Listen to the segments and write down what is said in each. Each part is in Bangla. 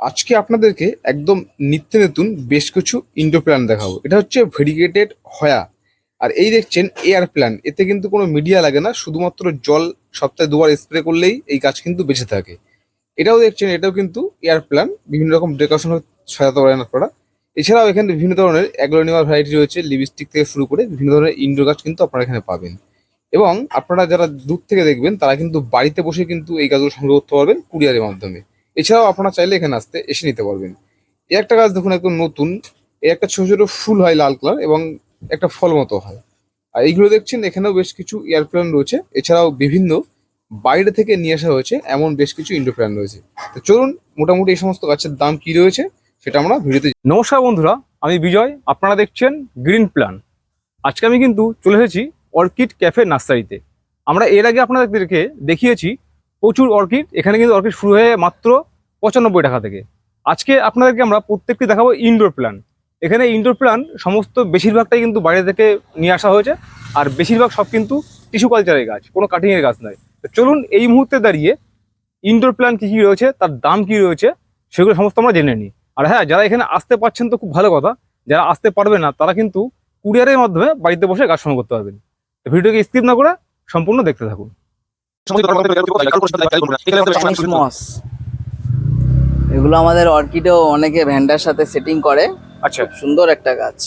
আজকে আপনাদেরকে একদম নিত্য নতুন বেশ কিছু ইন্ডো প্ল্যান দেখাবো। এটা হচ্ছে ভেরিগেটেড হয়া। আর এই দেখছেন এয়ার প্ল্যান এতে কিন্তু কোনো মিডিয়া লাগে না, শুধুমাত্র জল সপ্তাহে দুবার স্প্রে করলেই এই গাছ কিন্তু বেঁচে থাকে। এটাও দেখছেন, এটাও কিন্তু এয়ার প্ল্যান বিভিন্ন রকম ডেকোরেশন সাজাতে পারেন আপনারা এছাড়াও এখানে বিভিন্ন ধরনের অ্যাগ্লোনিমার ভ্যারাইটি রয়েছে লিপস্টিক থেকে শুরু করে বিভিন্ন ধরনের ইনডোর গাছ কিন্তু আপনারা এখানে পাবেন। এবং আপনারা যারা দূর থেকে দেখবেন, তারা কিন্তু বাড়িতে বসে কিন্তু এই গাছগুলো সংগ্রহ করতে পারবেন কুরিয়ারের মাধ্যমে। এছাড়াও আপনারা চাইলে এখানে আসতে, এসে নিতে পারবেন। এই একটা গাছ দেখুন, একদম নতুন। এই একটা ছোট ছোট ফুল হয় লাল কালার এবং একটা ফল মতো হয়। আর এইগুলো দেখছেন, এখানেও বেশ কিছু এয়ার প্ল্যান রয়েছে। এছাড়াও বিভিন্ন বাইরে থেকে নিয়ে আসা হয়েছে, এমন বেশ কিছু ইন্ডো প্ল্যান রয়েছে। তো চলুন, মোটামুটি এই সমস্ত গাছের দাম কি রয়েছে, সেটা আমরা ভিডিওতে নমস্কার বন্ধুরা, আমি বিজয়। আপনারা দেখছেন গ্রিন প্ল্যান আজকে আমি কিন্তু চলে এসেছি অর্কিড ক্যাফে নার্সারিতে। আমরা এর আগে আপনাদেরকে দেখিয়েছি, প্রচুর অর্কিড এখানে কিন্তু অর্কিড শুরু হয়ে মাত্র পঁচানব্বই টাকা থেকে। আজকে আপনাদেরকে আমরা প্রত্যেকটি দেখাবো ইনডোর প্ল্যান এখানে ইনডোর প্ল্যান সমস্ত বেশিরভাগটাই কিন্তু বাইরে থেকে নিয়ে আসা হয়েছে আর বেশিরভাগ সব কিন্তু টিস্যু কালচারের গাছ কোনো কাটিংয়ের গাছ নয়। তো চলুন এই মুহূর্তে দাঁড়িয়ে ইনডোর প্ল্যান কী কী রয়েছে তার দাম কী রয়েছে সেগুলো সমস্ত আমরা জেনে নিই। আর হ্যাঁ যারা এখানে আসতে পারছেন তো খুব ভালো কথা যারা আসতে পারবে না তারা কিন্তু কুরিয়ারের মাধ্যমে বাড়িতে বসে গাছ সংগ্রহ করতে পারবেন। তো ভিডিওকে স্কিপ না করে সম্পূর্ণ দেখতে থাকুন। এগুলো আমাদের অর্কিডেও অনেকে ভ্যান্ডার সাথে সেটিং করে। আচ্ছা। সুন্দর একটা গাছ।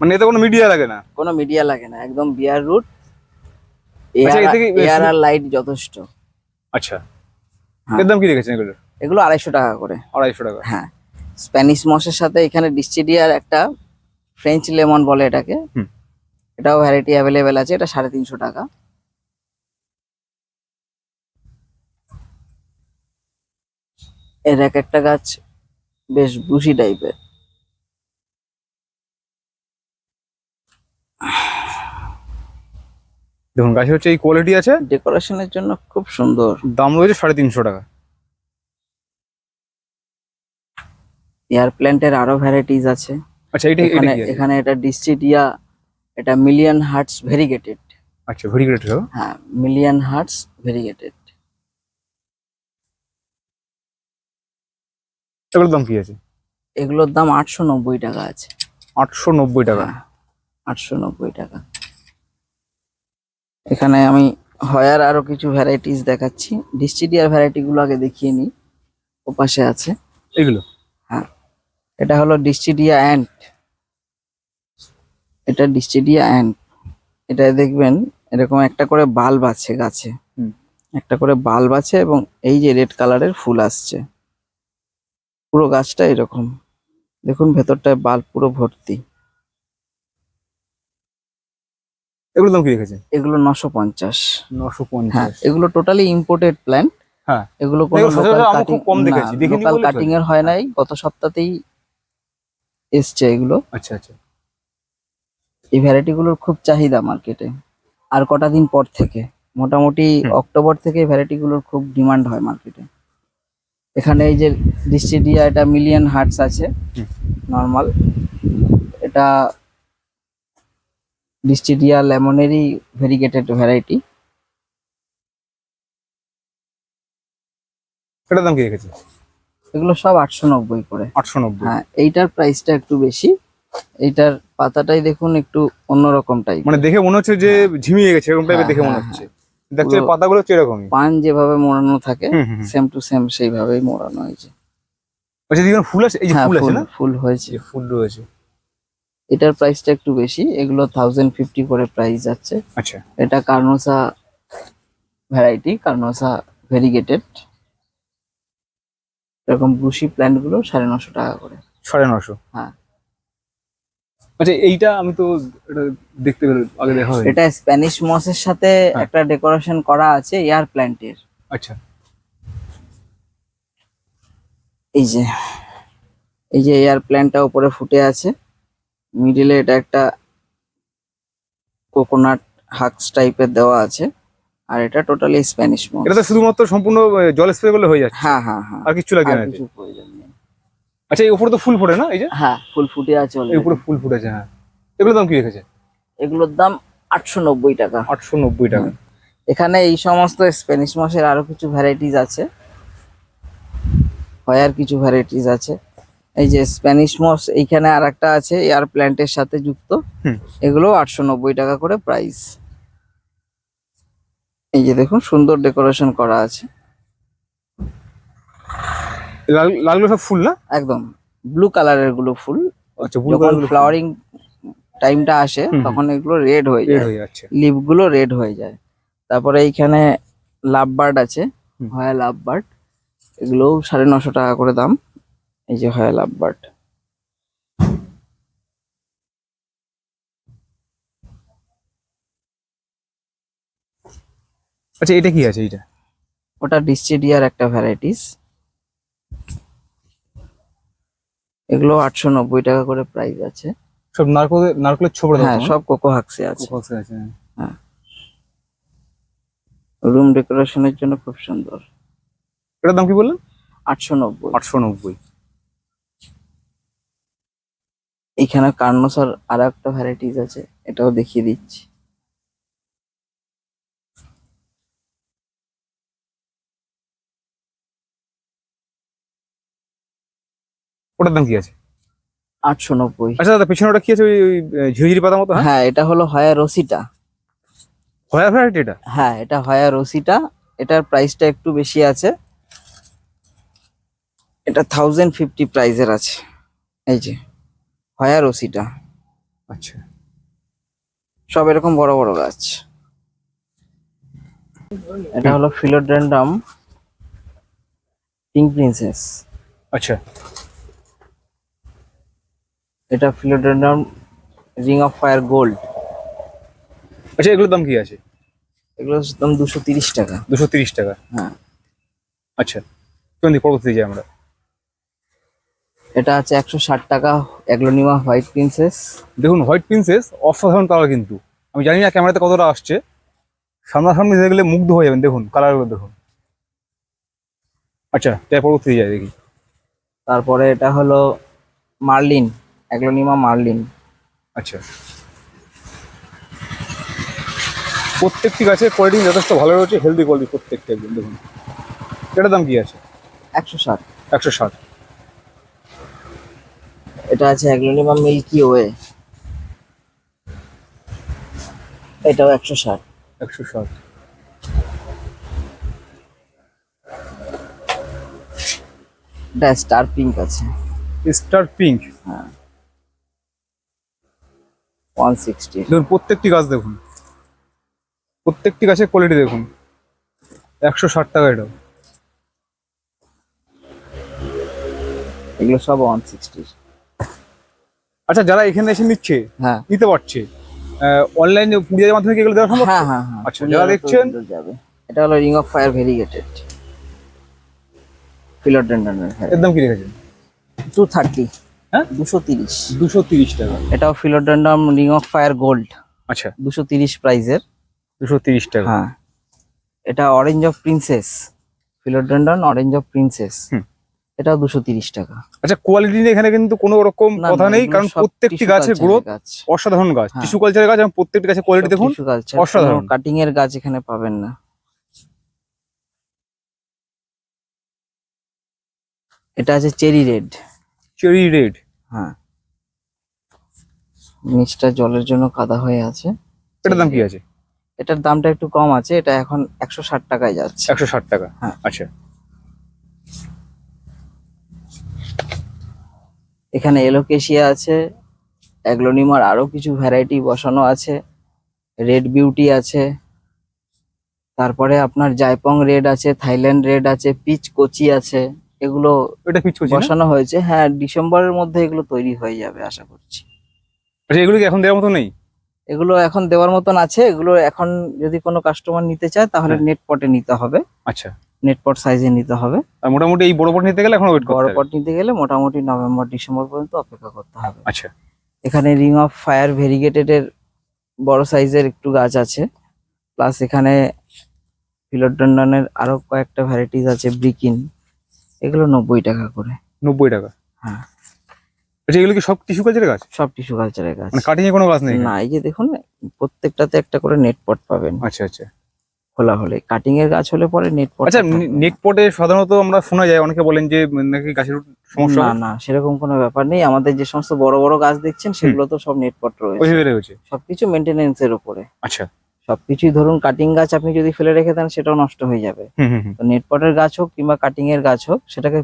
মানে এতে কোনো মিডিয়া লাগে না? কোনো মিডিয়া লাগে না একদম বিয়ার রুট এয়ার আর লাইট যথেষ্ট। আচ্ছা। হ্যাঁ। এর দাম কি রেখেছেন এগুলো এগুলো আড়াইশো টাকা করে। আড়াইশো টাকা। হ্যাঁ। স্প্যানিশ মসের সাথে এখানে ডিস্টিডিয়ার একটা ফ্রেঞ্চ লেমন বলে এটাকে। হুম। এটাও ভ্যারাইটি অ্যাভেলেবেল আছে এটা সাড়ে তিনশো টাকা। এর এক একটা গাছ বেশ বুশি টাইপের দেখুন গাছের হচ্ছে এই কোয়ালিটি আছে। ডেকোরেশনের জন্য খুব সুন্দর। দাম রয়েছে সাড়ে তিনশো টাকা। এয়ার প্ল্যান্টের আরও ভ্যারাইটিস আছে। আচ্ছা এটা এখানে এখানে এটা ডিস্টিডিয়া এটা মিলিয়ন হার্টস ভেরিগেটেড আচ্ছা ভেরি গ্রেট হ্যাঁ মিলিয়ন হার্টস ভেরিগেটেড এগুলোর দাম কি আছে? এগুলোর দাম আটশো নব্বই টাকা আছে। আটশো নব্বই টাকা। হ্যাঁ, আটশো নব্বই টাকা। এখানে আমি হয়ার আরও কিছু ভ্যারাইটিস দেখাচ্ছি। ডিস্টিডিয়ার ভ্যারাইটি গুলো আগে দেখিয়ে নিই। ও পাশে আছে। এগুলো? হ্যাঁ এটা হলো ডিস্টিডিয়া অ্যান্ট এটা ডিস্টিডিয়া অ্যান্ট এটা দেখবেন এরকম একটা করে বাল্ব আছে গাছে। হুম। একটা করে বাল্ব আছে এবং এই যে রেড কালারের ফুল আসছে। পুরো গাছটা এরকম। দেখুন ভেতরটায় বাল্ব পুরো ভর্তি। এগুলোর দাম কি রেখেছেন? এগুলো নশো পঞ্চাশ। নশো হ্যাঁ পঞ্চাশ এগুলো টোটালি ইম্পোর্টেড প্ল্যান্ট হ্যাঁ। এগুলো কোনো এগুলো লোকাল কাটিং খুব কম দেখেছি, দেখিনি লোকাল কাটিং এর হয় নাই। গত সপ্তাহতেই এসছে এগুলো। আচ্ছা আচ্ছা। এই ভ্যারাইটি গুলোর খুব চাহিদা মার্কেটে আর কটা দিন পর থেকে। মোটামুটি অক্টোবর থেকে ভ্যারাইটি গুলোর খুব ডিমান্ড হয় মার্কেটে এখানে এই যে ডিস্টিডিয়া এটা মিলিয়ন হার্টস আছে। নর্মাল এটা ডিস্টিডিয়া লেমনেরই ভেরিগেটেড ভ্যারাইটি এটার দাম কি রেখেছে? এগুলো সব আটশো নব্বই করে। আটশো নব্বই। হ্যাঁ এইটার প্রাইসটা একটু বেশি। এইটার পাতাটাই দেখুন একটু অন্যরকম টাইপ মানে দেখে মনে হচ্ছে যে ঝিমিয়ে গেছে এরকম টাইপের দেখে মনে হচ্ছে। দেখছে পাতাগুলো এরকমই। পান যেভাবে মোড়ানো থাকে। সেম টু সেম সেইভাবেই মোড়ানো হয়েছে। আচ্ছা দেখুন ফুল আছে? এই যে হ্যাঁ ফুল আছে না? ফুল হয়েছে। ফুল রয়েছে। এটার প্রাইসটা একটু বেশি এগুলো থাউজেন্ড ফিফটি করে প্রাইস যাচ্ছে। আচ্ছা। এটা কার্নোসা ভ্যারাইটি কার্নোসা ভেরিগেটেড এরকম বুশি প্ল্যান্টগুলো সাড়ে নশো টাকা করে। সাড়ে নশো। হ্যাঁ। আচ্ছা এইটা আমি তো দেখতে পেলাম আগে দেখা হয়নি। এটা স্প্যানিশ মসের সাথে হ্যাঁ। একটা ডেকোরেশন করা আছে এয়ার প্ল্যান্টের আচ্ছা। এই যে এই যে এয়ার প্ল্যান্টটা উপরে ফুটে আছে। মিডিলে এটা একটা কোকোনাট হাক্স টাইপের দেওয়া আছে। আর এটা টোটালি স্প্যানিশ মস এটা তো শুধুমাত্র সম্পূর্ণ জল স্প্রে করলে হয়ে যাচ্ছে। হ্যাঁ হ্যাঁ হ্যাঁ। আর কিছু লাগে না কিছু প্রয়োজন আচ্ছা এই উপরে তো ফুল ফোটে না এই যে? হ্যাঁ ফুল ফুটে আছে এই উপরে ফুল ফুটেছে হ্যাঁ। এগুলোর দাম কি রেখেছে? এগুলোর দাম আটশো নব্বই টাকা। আটশো নব্বই টাকা। এখানে এই সমস্ত স্প্যানিশ মসের আরও কিছু ভ্যারাইটিস আছে। হয়ার কিছু ভ্যারাইটিস আছে। এই যে স্প্যানিশ মস এইখানে আর একটা আছে এয়ার প্ল্যান্টের সাথে যুক্ত। এগুলো আটশো নব্বই টাকা করে প্রাইস এই যে দেখুন সুন্দর ডেকোরেশন করা আছে। লালগুলো সব ফুল না? একদম। ব্লু কালারেরগুলো ফুল। আচ্ছা ব্লু যখন ফ্লাওয়ারিং টাইমটা আসে। তখন এগুলো রেড হয়ে যায়। লিভগুলো রেড হয়ে যায়। তারপরে এইখানে লাভ বার্ড আছে। হয়া লাভ বার্ড এগুলোও সাড়ে নশো টাকা করে দাম। এই যে হয় লাভ বার্ড আচ্ছা এটা কি আছে এটা ওটা ডিস্টিডিয়ার একটা ভ্যারাইটিস এগুলো আটশো নব্বই টাকা করে প্রাইস আছে। সব নারকোল নারকলের ছোবড়া হ্যাঁ সব কোকো হাক্সে আছে। আছে রুম ডেকোরেশনের জন্য খুব সুন্দর। এটার দাম কি বললেন? আটশো নব্বই। আটশো নব্বই। এইখানে কার্নোসার আর একটা ভ্যারাইটিস আছে এটাও দেখিয়ে দিচ্ছি। ওটার দাম কি আছে? আটশো নব্বই। আচ্ছা দাদা পেছনে ওটা কি আছে? ওই ওই, আহ, পাতা মতো হ্যাঁ? হ্যাঁ এটা হলো হয়া রসিটা। হয়া ভ্যারাইটি এটা? হ্যাঁ এটা হয়া রসিটা। এটার প্রাইসটা একটু বেশি আছে। এটা থাউজেন্ড ফিফটি প্রাইজের আছে। এই যে হয়া রসিটা। আচ্ছা। সব এরকম বড় বড় গাছ। এটা হলো ফিলোডেন্ডাম পিঙ্ক প্রিন্সেস আচ্ছা। এটা philodendron ring of fire gold. আচ্ছা এগুলোর দাম কি আছে? এগুলো দাম দুশো তিরিশ টাকা। দুশো তিরিশ টাকা? হ্যাঁ। আচ্ছা চলুন দিই পরবর্তী যাই আমরা। এটা আছে একশো ষাট টাকা অ্যাগ্লোনিমা হোয়াইট প্রিন্সেস। দেখুন হোয়াইট প্রিন্সেস অসাধারণ কালার কিন্তু। আমি জানি না ক্যামেরাতে কতটা আসছে। সামনাসামনি দেখলে মুগ্ধ হয়ে যাবেন দেখুন কালারগুলো দেখুন। আচ্ছা তাই পরবর্তী যাই দেখি। তারপরে এটা হলো মার্লিন। Aglaonema marlin. আচ্ছা। প্রত্যেকটি গাছের কোয়ালিটি যথেষ্ট ভালো রয়েছে হেলদি কোয়ালিটি প্রত্যেকটা একদম দেখুন। এটার দাম কি আছে? একশো ষাট। একশো ষাট। এটা আছে অ্যাগ্লোনিমা মিল্কি ওয়ে। এটাও একশো ষাট। একশো ষাট। এটা স্টার পিঙ্ক আছে। Star pink? ওয়ান সিক্সটি দেখুন প্রত্যেকটি গাছ দেখুন। প্রত্যেকটি গাছের কোয়ালিটি দেখুন। একশো ষাট টাকা এটা এগুলো সব ওয়ান সিক্সটি আচ্ছা যারা এখানে এসে নিচ্ছে হ্যাঁ। নিতে পারছে অনলাইনে পুরিয়ার মাধ্যমে কি এগুলো দেওয়া সম্ভব? হ্যাঁ হ্যাঁ হ্যাঁ। আচ্ছা, যারা দেখছেন- যাবে। এটা হলো রিং অফ ফায়ার ভেরিগেটেড ফিলোডেন্ডনের এর দাম কি রেখেছেন টু থার্টি হ্যাঁ? দুশো তিরিশ। দুশো তিরিশ টাকা। এটাও philodendron ring of fire gold. আচ্ছা। দুশো তিরিশ প্রাইজের। দুশো তিরিশ টাকা। হ্যাঁ। এটা orange of princess. Philodendron orange of princess. দুশো তিরিশ টাকা। আচ্ছা কোয়ালিটি নিয়ে এখানে কিন্তু কোনো রকম কথা নেই কারণ প্রত্যেকটি গাছের গ্রোথ অসাধারণ গাছ। হ্যাঁ। টিস্যু কালচারের গাছ এবং প্রত্যেকটি গাছের কোয়ালিটি দেখুন অসাধারণ। কাটিং এর গাছ এখানে পাবেন না। এটা আছে চেরি রেড। Cherry red. হ্যাঁ। নিচটা জলের জন্য কাদা হয়ে আছে। এটার দাম কি আছে? এটার দামটা একটু কম আছে এটা এখন একশো ষাট টাকায় যাচ্ছে। একশো ষাট টাকা? হ্যাঁ। আচ্ছা। এখানে এলোকেশিয়া আছে অ্যাগ্লোনিমার আরও কিছু ভ্যারাইটি বসানো আছে রেড বিউটি আছে তারপরে আপনার জাইপং রেড আছে থাইল্যান্ড রেড আছে পিচ কোচি আছে। এগুলো এটা পিচ না? বসানো হয়েছে। হ্যাঁ ডিসেম্বরের মধ্যে এগুলো তৈরি হয়ে যাবে আশা করছি। আচ্ছা এগুলো কি এখন দেওয়ার মতো নেই? এগুলো এখন দেওয়ার মতন আছে। এগুলো এখন যদি কোনো কাস্টমার নিতে চায় তাহলে হ্যাঁ। নেট পটে নিতে হবে। আচ্ছা। নেট পট সাইজে নিতে হবে। আর মোটামুটি এই বড় বড় নিতে গেলে এখন ওয়েট বড় করতে হবে? পট নিতে গেলে মোটামুটি নভেম্বর ডিসেম্বর পর্যন্ত অপেক্ষা করতে হবে। আচ্ছা। এখানে রিং অফ ফায়ার ভেরিগেটেড এর বড় সাইজের একটু গাছ আছে। প্লাস এখানে ফিলোডেন্ডনের আরও কয়েকটা ভ্যারাইটিস আছে ব্রিকিন এগুলো নব্বই টাকা করে। নব্বই টাকা? হ্যাঁ। আচ্ছা এগুলো কি সব টিস্যু কালচারের গাছ? সব টিস্যু কালচারের গাছ। মানে কাটিং এ কোনো গাছ নেই? না এই যে দেখুন প্রত্যেকটাতে একটা করে নেট পট পাবেন। আচ্ছা আচ্ছা। খোলা হলে। কাটিং এর গাছ হলে পরে নেট আচ্ছা নেট পটে সাধারণত আমরা শোনা যায় অনেকে বলেন যে নাকি গাছের সমস্যা না না সেরকম কোনো ব্যাপার নেই। আমাদের যে সমস্ত বড় বড় গাছ দেখছেন সেগুলো তো সব নেট পট রয়েছে। রয়েছে সবকিছু মেনটেনেন্স এর উপরে। আচ্ছা। সবকিছুই ধরুন কাটিং গাছ আপনি যদি ফেলে রেখে দেন সেটাও নষ্ট হয়ে যাবে। তো নেট পটের গাছ হোক কিংবা কাটিং এর গাছ হোক সেটাকে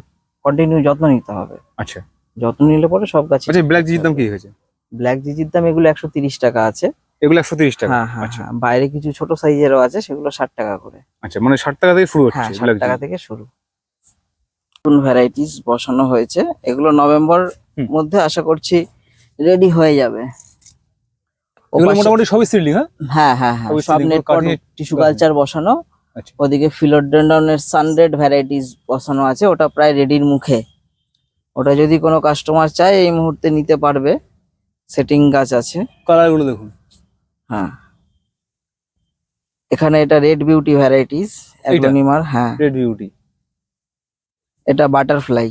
কন্টিনিউ যত্ন নিতে হবে। আচ্ছা। যত্ন নিলে পরে সব গাছ আচ্ছা ব্ল্যাক জিজির দাম কি হয়েছে? ব্ল্যাক জিজির দাম এগুলো একশো তিরিশ টাকা আছে। এগুলো একশো তিরিশ টাকা? হ্যাঁ হ্যাঁ আচ্ছা। হ্যাঁ। বাইরে কিছু ছোট সাইজেরও আছে সেগুলো ষাট টাকা করে। আচ্ছা মানে ষাট টাকা থেকে শুরু হ্যাঁ হচ্ছে ষাট ব্ল্যাক টাকা থেকে শুরু। নতুন ভ্যারাইটিস বসানো হয়েছে। এগুলো নভেম্বর মধ্যে আশা করছি রেডি হয়ে যাবে। এগুলো মোটামুটি সবই সিলিং হ্যাঁ? হ্যাঁ হ্যাঁ হ্যাঁ সব নেট টিস্যু কালচার বসানো। আচ্ছা। ওদিকে ফিলোডেন্ডনের সানরেড ভ্যারাইটিস বসানো আছে ওটা প্রায় রেডির মুখে। ওটা যদি কোনো কাস্টমার চায় এই মুহূর্তে নিতে পারবে। সেটিং গাছ আছে। দেখুন। হ্যাঁ। এখানে এটা রেড বিউটি ভ্যারাইটিস হ্যাঁ। রেড বিউটি এটা বাটারফ্লাই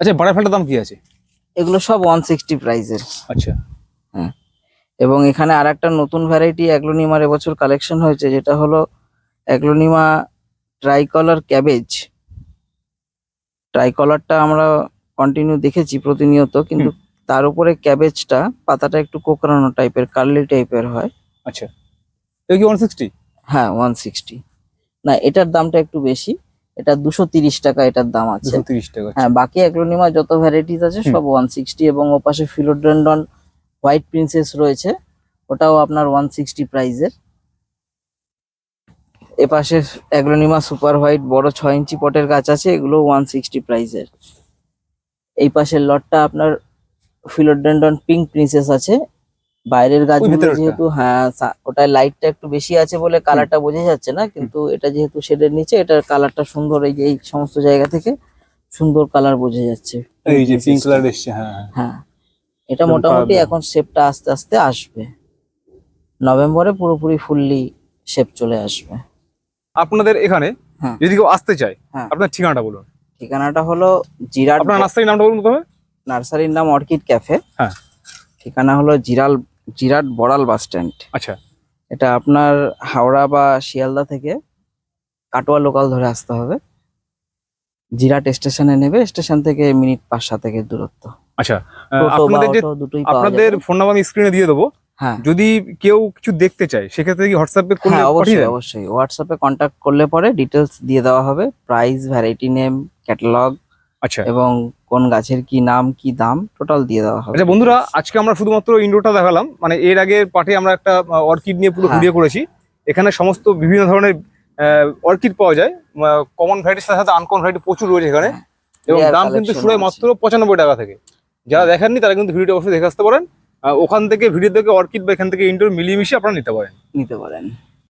আচ্ছা বাটারফ্লাইটার দাম কি আছে? এগুলো সব ওয়ান সিক্সটি প্রাইজের আচ্ছা। এবং এখানে আর একটা নতুন ভ্যারাইটি অ্যাগ্লোনিমার এবছর কালেকশন হয়েছে যেটা হলো অ্যাগ্লোনিমা ট্রাইকলার ক্যাবেজ ট্রাইকলারটা আমরা কন্টিনিউ দেখেছি প্রতিনিয়ত কিন্তু তার উপরে ক্যাবেজটা পাতাটা একটু কোকড়ানো টাইপের কার্লি টাইপের হয়। আচ্ছা। এটা কি ওয়ান সিক্সটি হ্যাঁ ওয়ান সিক্সটি না এটার দামটা একটু বেশি এটা দুশো তিরিশ টাকা এটার দাম আছে। দুশো তিরিশ টাকা হ্যাঁ বাকি অ্যাগ্লোনিমা যত ভ্যারাইটিস আছে সব ওয়ান সিক্সটি এবং ওপাশে ফিলোডেন্ডন হোয়াইট প্রিন্সেস রয়েছে। ওটাও আপনার ওয়ান সিক্সটি প্রাইজের এপাশে অ্যাগ্রোনিমা সুপার হোয়াইট বড় ছয় ইঞ্চি পটের গাছ আছে এগুলো ওয়ান সিক্সটি প্রাইজের এই পাশের লটটা আপনার ফিলোডেন্ডন পিঙ্ক প্রিন্সেস আছে। বাইরের গাছগুলো? যেহেতু হ্যাঁ ওটায় লাইটটা একটু বেশি আছে বলে কালারটা বোঝা যাচ্ছে না কিন্তু এটা যেহেতু শেডের নিচে এটার কালারটা সুন্দর এই যে এই সমস্ত জায়গা থেকে সুন্দর কালার বোঝা যাচ্ছে। এই যে পিঙ্ক কালার এসছে হ্যাঁ হ্যাঁ। হ্যাঁ। এটা মোটামুটি। এখন শেপটা আস্তে আস্তে আসবে। নভেম্বরে পুরোপুরি ফুললি শেপ চলে আসবে। আপনাদের এখানে হ্যাঁ। যদি কেউ আসতে চায় হ্যাঁ। আপনার ঠিকানাটা বলুন। ঠিকানাটা হলো জিরাট আপনার নার্সারির নামটা বলুন তবে নার্সারির নাম অর্কিড ক্যাফে। হ্যাঁ। ঠিকানা হলো জিরাল জিরাট বড়াল বাস স্ট্যান্ড। আচ্ছা। এটা আপনার হাওড়া বা শিয়ালদা থেকে কাটোয়া লোকাল ধরে আসতে হবে। জিরাট স্টেশনে নেবে স্টেশন থেকে মিনিট পাঁচ সাত থেকে দূরত্ব। আচ্ছা আপনাদের যে আপনাদের ফোন নাম্বার আমি স্ক্রিনে দিয়ে দেবো। হ্যাঁ। যদি কেউ কিছু দেখতে চায় সেক্ষেত্রে কি হোয়াটসঅ্যাপে করলে হ্যাঁ অবশ্যই? অবশ্যই। হোয়াটসঅ্যাপে কন্ট্যাক্ট করলে পরে ডিটেলস দিয়ে দেওয়া হবে। প্রাইস ভ্যারাইটি নেম ক্যাটালগ আচ্ছা। এবং কোন গাছের কি নাম কি দাম টোটাল দিয়ে দেওয়া হবে। আচ্ছা বন্ধুরা আজকে আমরা শুধুমাত্র ইন্ডোরটা দেখালাম। মানে এর আগের পার্টে আমরা একটা অর্কিড নিয়ে পুরো হ্যাঁ। ভিডিও করেছি। এখানে সমস্ত বিভিন্ন ধরনের অর্কিড পাওয়া যায়। কমন ভ্যারাইটির সাথে সাথে আনকমন ভ্যারাইটি প্রচুর রয়েছে এখানে। হ্যাঁ। এবং দাম কিন্তু শুরু হয় মাত্র পঁচানব্বই টাকা থেকে। যারা দেখেননি, তারা কিন্তু ভিডিওটা অবশ্যই দেখে আসতে পারেন। ওখান থেকে ভিডিও থেকে অর্কিড বা এখান থেকে ইন্ডোর মিলিয়ে মিশিয়ে আপনারা নিতে পারেন। নিতে পারেন।